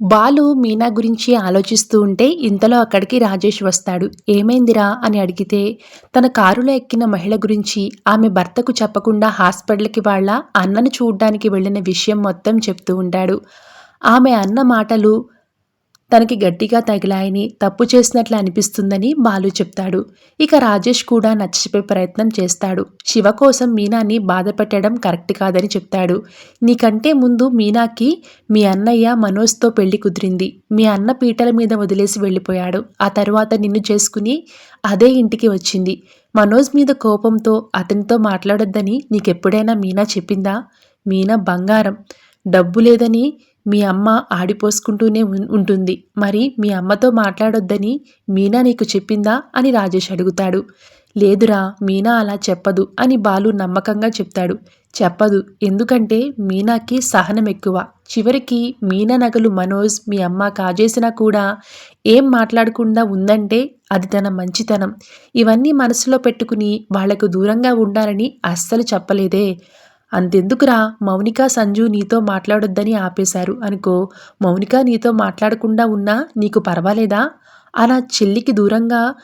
బాలు మీనా గురించి ఆలోచిస్తూ ఉంటే ఇంతలో అక్కడికి రాజేష్ వస్తాడు. ఏమైందిరా? అని అడిగితే తన కారులో ఎక్కిన మహిళ గురించి ఆమె భర్తకు చెప్పకుండా హాస్పిటల్కి వాళ్ళ అన్నను చూడ్డానికి వెళ్ళిన విషయం మొత్తం చెప్తూ ఉంటాడు. ఆమె అన్న మాటలు తనకి గట్టిగా తగిలాయని తప్పు చేసినట్లు అనిపిస్తుందని బాలు చెప్తాడు. ఇక రాజేష్ కూడా నచ్చిపోయే ప్రయత్నం చేస్తాడు. శివ కోసం మీనాని బాధపెట్టడం కరెక్ట్ కాదని చెప్తాడు. నీకంటే ముందు మీనాకి మీ అన్నయ్య మనోజ్తో పెళ్ళి కుదిరింది. మీ అన్న పీటల మీద వదిలేసి వెళ్ళిపోయాడు. ఆ తర్వాత నిన్ను చేసుకుని అదే ఇంటికి వచ్చింది. మనోజ్ మీద కోపంతో అతనితో మాట్లాడొద్దని నీకెప్పుడైనా మీనా చెప్పిందా? మీనా బంగారం. డబ్బు లేదని మీ అమ్మ ఆడిపోసుకుంటూనే ఉంటుంది. మరి మీ అమ్మతో మాట్లాడొద్దని మీనా నీకు చెప్పిందా? అని రాజేష్ అడుగుతాడు. లేదురా మీనా అలా చెప్పదు అని బాలు నమ్మకంగా చెప్తాడు. చెప్పదు ఎందుకంటే మీనాకి సహనం ఎక్కువ. చివరికి మీనా నగలు మనోజ్ మీ అమ్మ కాజేసినా కూడా ఏం మాట్లాడకుండా ఉందంటే అది తన మంచితనం. ఇవన్నీ మనసులో పెట్టుకుని వాళ్ళకు దూరంగా ఉండాలని అస్సలు చెప్పలేదే. అంతెందుకురా? మౌనిక సంజు నీతో మాట్లాడొద్దని ఆపేశారు. అనుకో మౌనిక నీతో మాట్లాడకుండా ఉన్నా నీకు పర్వాలేదా? అలా చెల్లికి దూరంగా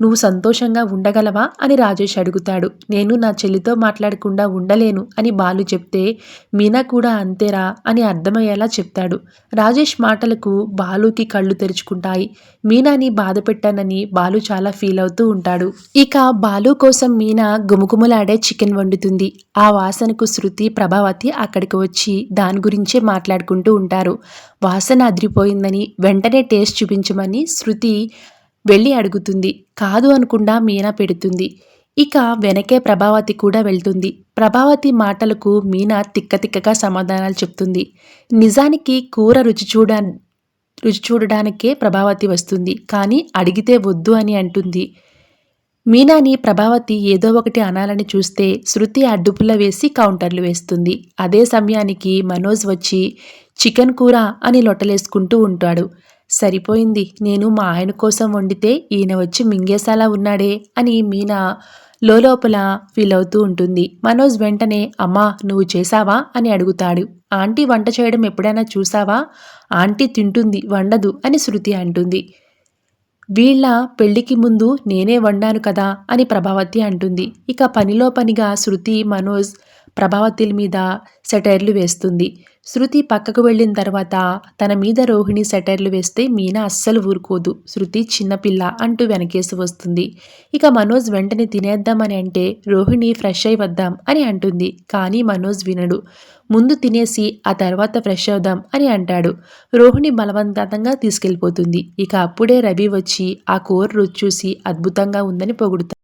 నువ్వు సంతోషంగా ఉండగలవా? అని రాజేష్ అడుగుతాడు. నేను నా చెల్లితో మాట్లాడకుండా ఉండలేను అని బాలు చెప్తే మీనా కూడా అంతేరా అని అర్థమయ్యేలా చెప్తాడు. రాజేష్ మాటలకు బాలుకి కళ్ళు తెరుచుకుంటాయి. మీనాని బాధ పెట్టానని బాలు చాలా ఫీల్ అవుతూ ఉంటాడు. ఇక బాలు కోసం మీనా గుమగుమలాడే చికెన్ వండుతుంది. ఆ వాసనకు శృతి ప్రభావతి అక్కడికి వచ్చి దాని గురించే మాట్లాడుకుంటూ ఉంటారు. వాసన అదిరిపోయిందని వెంటనే టేస్ట్ చూపించమని శృతి వెళ్ళి అడుగుతుంది. కాదు అనుకుండా మీనా పెడుతుంది. ఇక వెనకే ప్రభావతి కూడా వెళ్తుంది. ప్రభావతి మాటలకు మీనా తిక్కతిక్కగా సమాధానాలు చెప్తుంది. నిజానికి కూర రుచి చూడ రుచి చూడడానికే ప్రభావతి వస్తుంది. కానీ అడిగితే వద్దు అని అంటుంది. మీనాని ప్రభావతి ఏదో ఒకటి అనాలని చూస్తే శృతి అడ్డుపుల్ల వేసి కౌంటర్లు వేస్తుంది. అదే సమయానికి మనోజ్ వచ్చి చికెన్ కూర అని లొట్టలేసుకుంటూ ఉంటాడు. సరిపోయింది. నేను మా ఆయన కోసం వండితే ఈయన వచ్చి మింగేసేలా ఉన్నాడే అని మీనా లోపల ఫీల్ అవుతూ ఉంటుంది. మనోజ్ వెంటనే అమ్మా నువ్వు చేసావా అని అడుగుతాడు. ఆంటీ వంట చేయడం ఎప్పుడైనా చూసావా ఆంటీ తింటుంది వండదు అని శృతి అంటుంది. వీళ్ళ పెళ్ళికి ముందు నేనే వండాను కదా అని ప్రభావతి అంటుంది. ఇక పనిలో పనిగా శృతి మనోజ్ ప్రభావతిల్ మీద సెటైర్లు వేస్తుంది. శృతి పక్కకు వెళ్ళిన తర్వాత తన మీద రోహిణి సెటైర్లు వేస్తే మీనా అస్సలు ఊరుకోదు. శృతి చిన్నపిల్ల అంటూ వెనకేసి వస్తుంది. ఇక మనోజ్ వెంటనే తినేద్దామని అంటే రోహిణి ఫ్రెష్ అయి వద్దాం అని అంటుంది. కానీ మనోజ్ వినడు. ముందు తినేసి ఆ తర్వాత ఫ్రెష్ అవుదాం అని అంటాడు. రోహిణి బలవంతంగా తీసుకెళ్ళిపోతుంది. ఇక అప్పుడే రవి వచ్చి ఆ కూర రుచి చూసి అద్భుతంగా ఉందని పొగుడుతాడు.